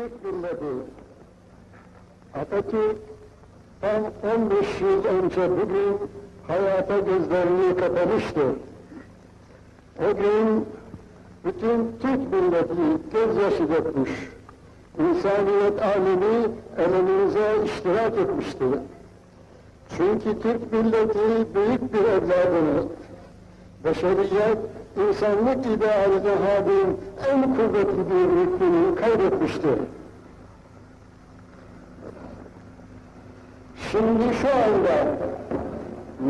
Türk milleti Atatürk tam 15 yıl önce bugün hayata gözlerini kapamıştı. O gün bütün Türk milleti gözyaşı dökmüş. İnsaniyet alemi elemimize iştirak etmişti. Çünkü Türk milleti büyük bir evladını, beşeriyet, insanlık idealine hadim en kuvvetli bir rükünü kaybetmiştir. Şimdi şu anda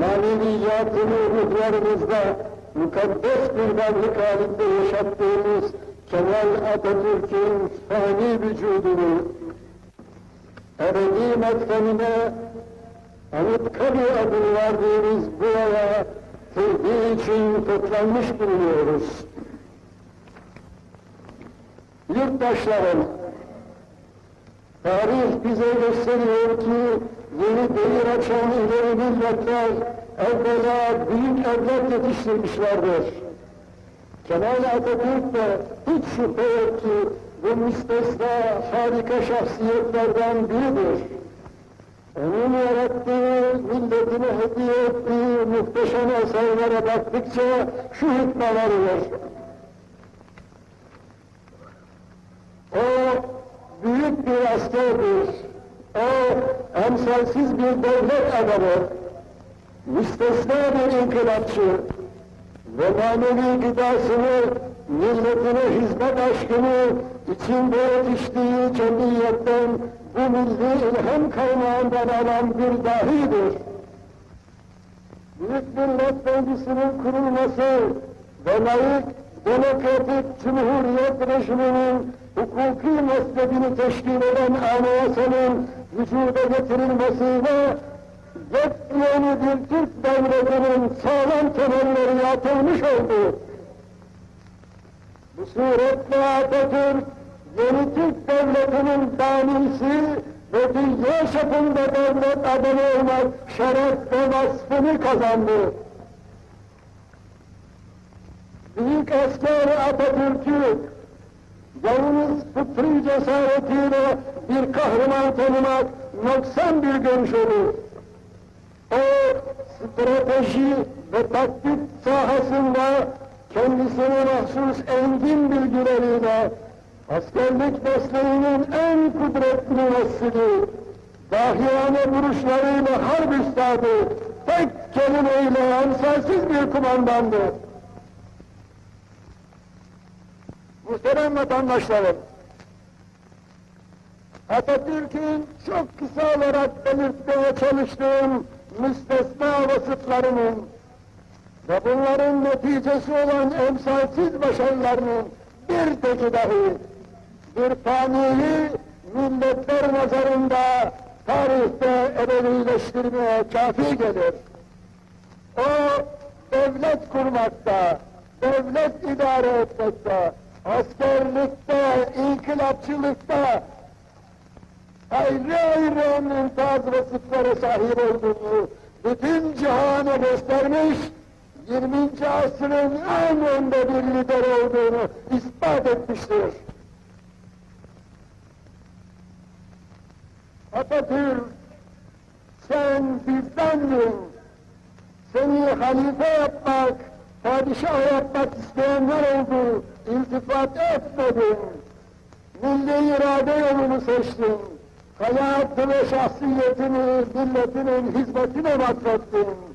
maneviyatını ruhlarımızda mukaddes bir varlık halinde yaşattığımız Kemal Atatürk'ün fani vücudunu ebedi metfenine Anıtkabir adını verdiğimiz buraya tevdi için toplanmış bulunuyoruz. Yurttaşlarım, tarih bize gösteriyor ki yeni devir açan ileri milletler evvela büyük evlat yetiştirmişlerdir. Kemal Atatürk de hiç şüphe yok ki bu müstesna harika şahsiyetlerden biridir. Onun yarattığı, milletine hediye ettiği muhteşem eserlere baktıkça şu hükme varılır. O büyük bir askerdir. O emsalsiz bir devlet adamı. Müstesna bir inkılapçı. Ve manevi gıdasını, milletine hizmet aşkını içinde yetiştiği cemiyetten bu milli ilham kaynağından alan bir dahidir. Büyük Millet Meclisi'nin kurulması ve layık demokratik cumhuriyet rejiminin hukuki meslebini teşkil eden anayasanın vücuda getirilmesiyle yepyeni bir Türk devletinin sağlam temelleri atılmış oldu. Bu suretle Atatürk yeni Türk devletinin banisi ve dünya çapında devlet adamı olmak şeref ve vasfını kazandı. Büyük asker Atatürk'ü yalnız fıtri cesaretiyle bir kahraman tanımak noksan bir görüş olur. O strateji ve taktik sahasında kendisine mahsus engin bilgileriyle askerlik mesleğinin en kudretli mesleği, dahiyane vuruşlarıyla harp üstadı, tek kelimeyle emsalsiz bir kumandandı. Muhterem vatandaşlarım, Atatürk'ün çok kısa olarak belirtmeye çalıştığım müstesna vasıflarının ve bunların neticesi olan emsalsiz başarılarının bir teki dahi bir faniyi milletler nazarında tarihte ebedileştirmeye kafi gelir. O devlet kurmakta, devlet idare etmekte, askerlikte, inkılapçılıkta ayrı ayrı mümtaz vasıflara sahip olduğunu bütün cihana göstermiş, 20. asrın en önde bir lider olduğunu ispat etmiştir. Atatürk, sen bizdendin. Seni halife yapmak, padişah yapmak isteyenler oldu. İltifat etmedin. Milli irade yolunu seçtin. Hayatı ve şahsiyetini milletinin hizmetine vakfettin.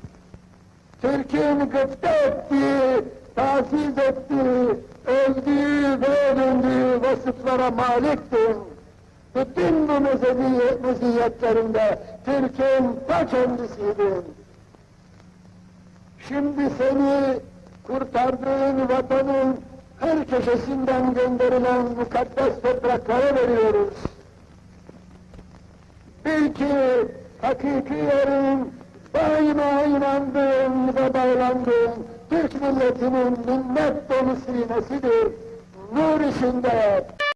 Türk'ün gıpta ettiği, taziz ettiği, övdüğü ve övündüğü vasıflara maliktin. Bütün bu meziyet, meziyetlerinde Türk'ün ta kendisiydin. Şimdi seni kurtardığın vatanın her köşesinden gönderilen mukaddes topraklara veriyoruz. Bil ki hakiki yerin daima inandığın ve bağlandığın Türk milletinin minnet dolu sinesidir. Nur içinde,